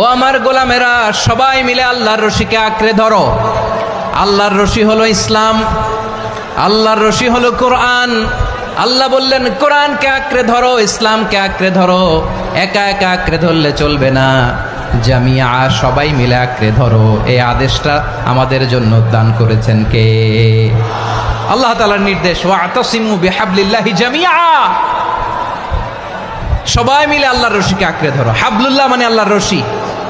ও আমার গোলামেরা, সবাই মিলে আল্লাহর রশিকে আঁকড়ে ধরো। আল্লাহর রশি হলো ইসলাম, আল্লাহর রশি হলো কোরআন। আল্লাহ বললেন, কোরআনকে আঁকড়ে ধরো, ইসলামকে আঁকড়ে ধরো। একা একা আঁকড়ে ধরলে চলবে না। জামিয়া, সবাই মিলে আঁকড়ে ধরো। এই আদেশটা আমাদের জন্য দান করেছেন কে? আল্লাহ তালার নির্দেশ বিহাবলিল্লাহি জামিয়া। সবাই মিলে আল্লাহর রশিকে আঁকড়ে ধরো। হাবলুল্লাহ মানে আল্লাহর রশি।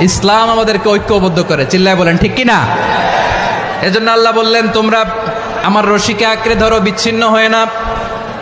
ইসলাম আমাদেরকে ঐক্যবদ্ধ করে। চিল্লায় বলেন, ঠিক কিনা? এজন্য আল্লাহ বললেন, তোমরা আমার রশিকে আঁকড়ে ধরো, বিচ্ছিন্ন হয়ে না।